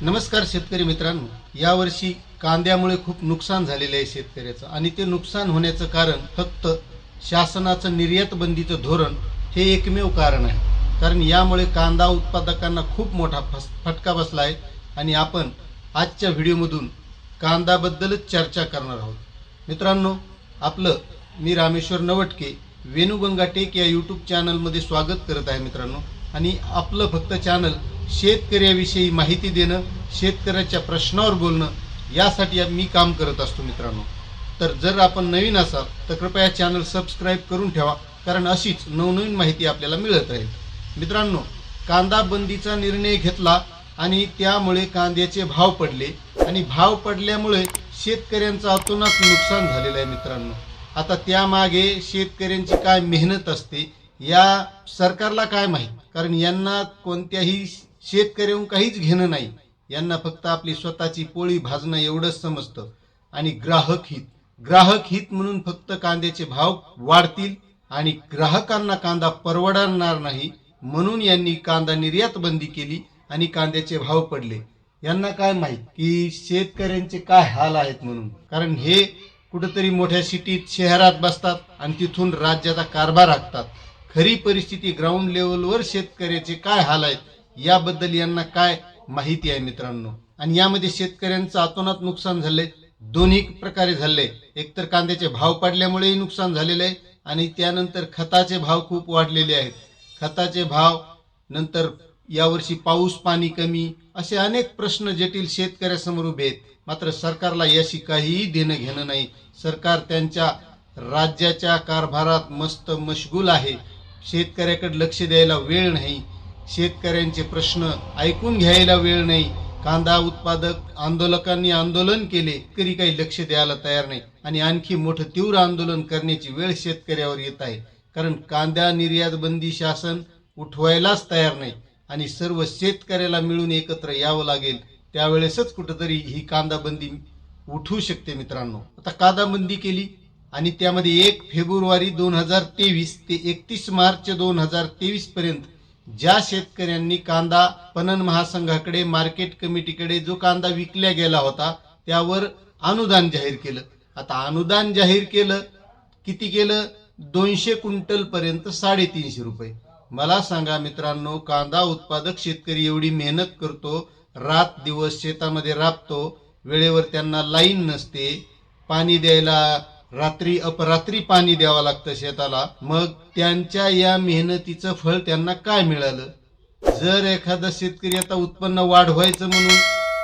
नमस्कार शेतकरी मित्रांनो. यावर्षी कांद्यामुळे खूप नुकसान झालेलं आहे शेतकऱ्याचं आणि ते नुकसान होण्याचं कारण फक्त शासनाचं निर्यात बंदीचं धोरण हे एकमेव कारण आहे. कारण यामुळे कांदा उत्पादकांना खूप मोठा फस फटका बसला आहे आणि आपण आजच्या व्हिडिओमधून कांदाबद्दलच चर्चा करणार आहोत. मित्रांनो आपलं मी रामेश्वर नवटके वेणुगंगा टेक या यूट्यूब चॅनलमध्ये स्वागत करत आहे मित्रांनो. आणि आपलं फक्त चॅनल शेतकऱ्याविषयी माहिती देणं शेतकऱ्याच्या प्रश्नावर बोलणं यासाठी मी काम करत असतो मित्रांनो. तर जर आपण नवीन असाल तर कृपया चॅनल सबस्क्राईब करून ठेवा कारण अशीच नवनवीन माहिती आपल्याला मिळत राहील. मित्रांनो कांदा बंदीचा निर्णय घेतला आणि त्यामुळे कांद्याचे भाव पडले आणि भाव पडल्यामुळे शेतकऱ्यांचं अतोनात नुकसान झालेलं आहे मित्रांनो. आता त्यामागे शेतकऱ्यांची काय मेहनत असते या सरकारला काय माहीत? कारण यांना कोणत्याही शेतकऱ्याहून काहीच घेणं नाही. यांना फक्त आपली स्वतःची पोळी भाजणं एवढंच समजतं. आणि ग्राहक हित. ग्राहक हित म्हणून फक्त कांद्याचे भाव वाढतील आणि ग्राहकांना कांदा परवडणार नाही म्हणून यांनी कांदा निर्यात बंदी केली आणि कांद्याचे भाव पडले. यांना काय माहीत की शेतकऱ्यांचे काय हाल आहेत म्हणून? कारण हे कुठंतरी मोठ्या सिटीत शहरात बसतात आणि तिथून राज्याचा कारभार राखतात खरी परिस्थिती ग्राउंड लेवलवर शेतकऱ्याचे काय हाल आहेत? याबद्दल यांना काय माहिती आहे मित्रांनो? आणि यामध्ये शेतकऱ्यांचं अतोनात नुकसान झालंय दोन्ही प्रकारे झाले एकतर कांद्याचे भाव पडल्यामुळेही नुकसान झालेलं आहे आणि त्यानंतर खताचे भाव खूप वाढलेले आहेत. खताचे भाव नंतर यावर्षी पाऊस पाणी कमी असे अनेक प्रश्न जटिल शेतकऱ्यासमोर उभे आहेत. मात्र सरकारला याशी काहीही देणं घेणं नाही. सरकार त्यांच्या राज्याच्या कारभारात मस्त मशगूल आहे. शेतकऱ्याकडे लक्ष द्यायला वेळ नाही. शेतकऱ्यांचे प्रश्न ऐकून घ्यायला वेळ नाही. कांदा उत्पादक आंदोलकांनी आंदोलन केले तरी काही लक्ष द्यायला तयार नाही. आणि आणखी मोठं तीव्र आंदोलन करण्याची वेळ शेतकऱ्यावर येत आहे. कारण कांदा निर्यात बंदी शासन उठवायलाच तयार नाही. आणि सर्व शेतकऱ्याला मिळून एकत्र यावं लागेल. त्यावेळेसच कुठंतरी ही कांदा बंदी उठू शकते मित्रांनो. आता कांदा बंदी केली आणि त्यामध्ये एक फेब्रुवारी दोन हजार तेवीस ते एकतीस मार्च दोन हजार तेवीस पर्यंत ज्या शेतकऱ्यांनी कांदा पणन महासंघाकडे मार्केट कमिटीकडे जो कांदा विकल्या गेला होता त्यावर अनुदान जाहीर केलं. आता अनुदान जाहीर केलं किती केलं? दोनशे क्विंटल पर्यंत साडेतीनशे रुपये. मला सांगा मित्रांनो कांदा उत्पादक शेतकरी एवढी मेहनत करतो रात दिवस शेतामध्ये राबतो वेळेवर त्यांना लाईन नसते पाणी द्यायला रात्री अपरात्री पाणी द्यावं लागतं शेताला. मग त्यांच्या या मेहनतीचं फळ त्यांना काय मिळालं? जर एखादा शेतकरी आता उत्पन्न वाढवायचं म्हणून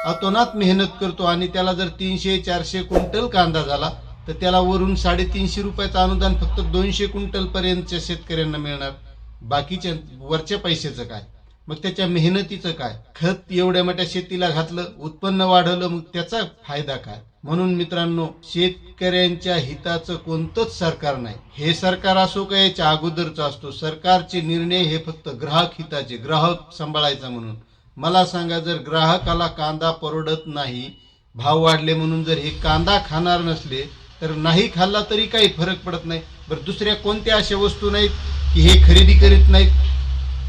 अतोनात मेहनत करतो आणि त्याला जर तीनशे चारशे क्विंटल कांदा झाला तर त्याला वरून साडेतीनशे रुपयाचं अनुदान फक्त दोनशे क्विंटल पर्यंतच्या शेतकऱ्यांना मिळणार. बाकीच्या वरच्या पैशाचं काय? मग त्याच्या मेहनतीचं काय? खत एवढ्या मोठ्या शेतीला घातलं उत्पन्न वाढवलं मग त्याचा फायदा काय? म्हणून मित्रांनो शेतकऱ्यांच्या हिताचं कोणतंच सरकार नाही. हे सरकार असो का याच्या अगोदरचा असतो सरकारचे निर्णय हे फक्त ग्राहक हिताचे ग्राहक सांभाळायचा म्हणून. मला सांगा जर ग्राहकाला कांदा परवडत नाही भाव वाढले म्हणून जर हे कांदा खाणार नसले तर नाही खाल्ला तरी काही फरक पडत नाही. बरं दुसऱ्या कोणत्या अशा वस्तू नाहीत की हे खरेदी करीत नाहीत?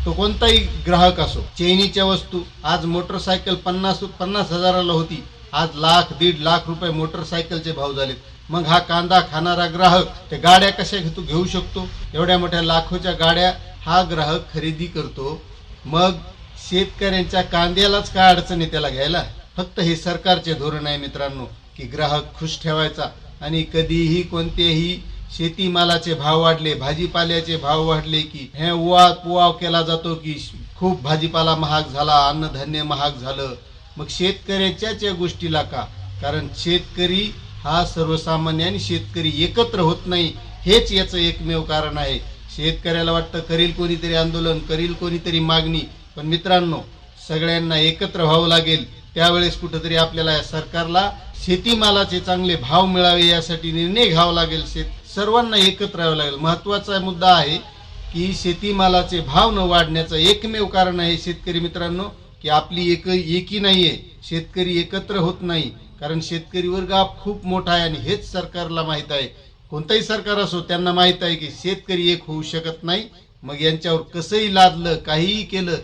तो कोणताही ग्राहक असो चैनीच्या वस्तू. आज मोटरसायकल पन्नास पन्नास हजाराला होती. आज लाख दीड लाख रुपये मोटरसायकलचे भाव झालेत. मग हा कांदा खाणारा ग्राहक त्या गाड्या कशा घेतो घेऊ शकतो? एवढ्या मोठ्या लाखोच्या गाड्या हा ग्राहक खरेदी करतो. मग शेतकऱ्यांच्या कांद्यालाच काय अडचण आहे त्याला घ्यायला? फक्त हे सरकारचे धोरण आहे मित्रांनो की ग्राहक खुश ठेवायचा. आणि कधीही कोणतेही शेतीमालाचे भाव वाढले भाजीपाल्याचे भाव वाढले की हे उवा पुवाव केला जातो की खूप भाजीपाला महाग झाला अन्नधान्य महाग झालं. मग शेतकऱ्याच्याच या गोष्टीला का? कारण शेतकरी हा सर्वसामान्य आणि शेतकरी एकत्र होत नाही हेच याचं एकमेव कारण आहे. शेतकऱ्याला वाटतं करील कोणीतरी आंदोलन करील कोणीतरी मागणी. पण मित्रांनो सगळ्यांना एकत्र व्हावं लागेल. त्यावेळेस कुठंतरी आपल्याला या सरकारला शेतीमालाचे चांगले भाव मिळावे यासाठी निर्णय घ्यावा लागेल. शेत सर्वांना एकत्र राहावं लागेल. महत्त्वाचा मुद्दा आहे की शेतीमालाचे भाव न वाढण्याचं एकमेव कारण आहे शेतकरी मित्रांनो. की आपली एक एकी नाहीये. शेतकरी एकत्र होत नाही. कारण शेतकरी वर्ग हा खूप मोठा आहे आणि हेच सरकारला माहीत आहे. कोणतंही सरकार असो त्यांना माहीत आहे की शेतकरी एक होऊ शकत नाही. मग यांच्यावर कसंही लादलं काहीही केलं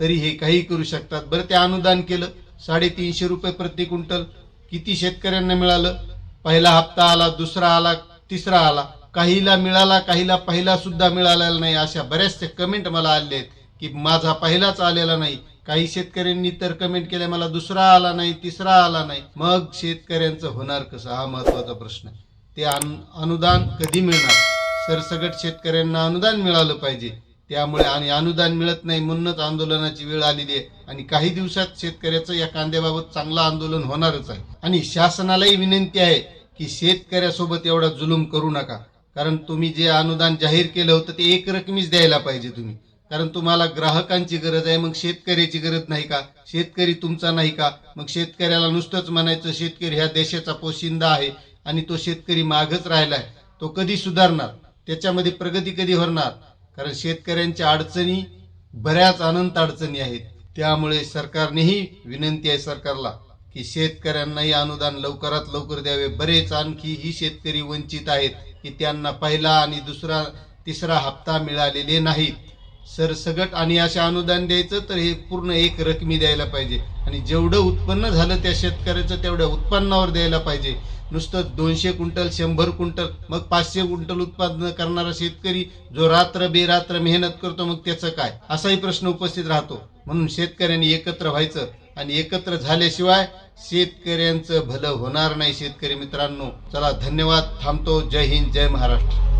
तरी हे काही करू शकतात. बरं ते अनुदान केलं. साडेतीनशे रुपये प्रति क्विंटल. किती शेतकऱ्यांना मिळालं? पहिला हप्ता आला दुसरा आला तिसरा आला. काहीला मिळाला काहीला पहिला सुद्धा मिळालेला नाही. अशा बऱ्याचशा कमेंट मला आले आहेत की माझा पहिलाच आलेला नाही. काही शेतकऱ्यांनी तर कमेंट केल्या मला दुसरा आला नाही तिसरा आला नाही. मग शेतकऱ्यांचं होणार कसं? हा महत्त्वाचा प्रश्न आहे. ते अनुदान कधी मिळणार? सरसगट शेतकऱ्यांना अनुदान मिळालं पाहिजे. त्यामुळे आणि अनुदान मिळत नाही म्हणूनच आंदोलनाची वेळ आलेली आहे. आणि काही दिवसात शेतकऱ्याचं या कांद्याबाबत चांगलं आंदोलन होणारच आहे. आणि शासनालाही विनंती आहे की शेतकऱ्यासोबत एवढा जुलूम करू नका. कारण तुम्ही जे अनुदान जाहीर केलं होतं ते एक रकमीच द्यायला पाहिजे तुम्ही. कारण तुम्हाला ग्राहकांची गरज आहे मग शेतकऱ्याची गरज नाही का? शेतकरी तुमचा नाही का? मग शेतकऱ्याला नुसतंच म्हणायचं शेतकरी ह्या देशाचा पोशिंदा आहे आणि तो शेतकरी मागच राहिलाय. तो कधी सुधारणार? त्याच्यामध्ये प्रगती कधी होणार? कारण शेतकऱ्यांच्या अडचणी बऱ्याच अनंत अडचणी आहेत. त्यामुळे सरकारनेही विनंती आहे सरकारला की शेतकऱ्यांनाही अनुदान लवकरात लवकर द्यावे. बरेच आणखी ही शेतकरी वंचित आहेत की त्यांना पहिला आणि दुसरा तिसरा हप्ता मिळालेले नाहीत. सरसगट आणि असे अनुदान द्यायचं तर हे पूर्ण एक रकमी द्यायला पाहिजे. आणि जेवढं उत्पन्न झालं त्या शेतकऱ्याचं तेवढ्या उत्पन्नावर द्यायला पाहिजे. नुसतं दोनशे क्विंटल शंभर क्विंटल मग पाचशे क्विंटल उत्पादन करणारा शेतकरी जो रात्र बेरात्र मेहनत करतो मग त्याचं काय? असाही प्रश्न उपस्थित राहतो. म्हणून शेतकऱ्यांनी एकत्र व्हायचं आणि एकत्र झाल्याशिवाय शेतकऱ्यांचं भलं होणार नाही शेतकरी मित्रांनो. चला धन्यवाद. थांबतो. जय हिंद जय महाराष्ट्र.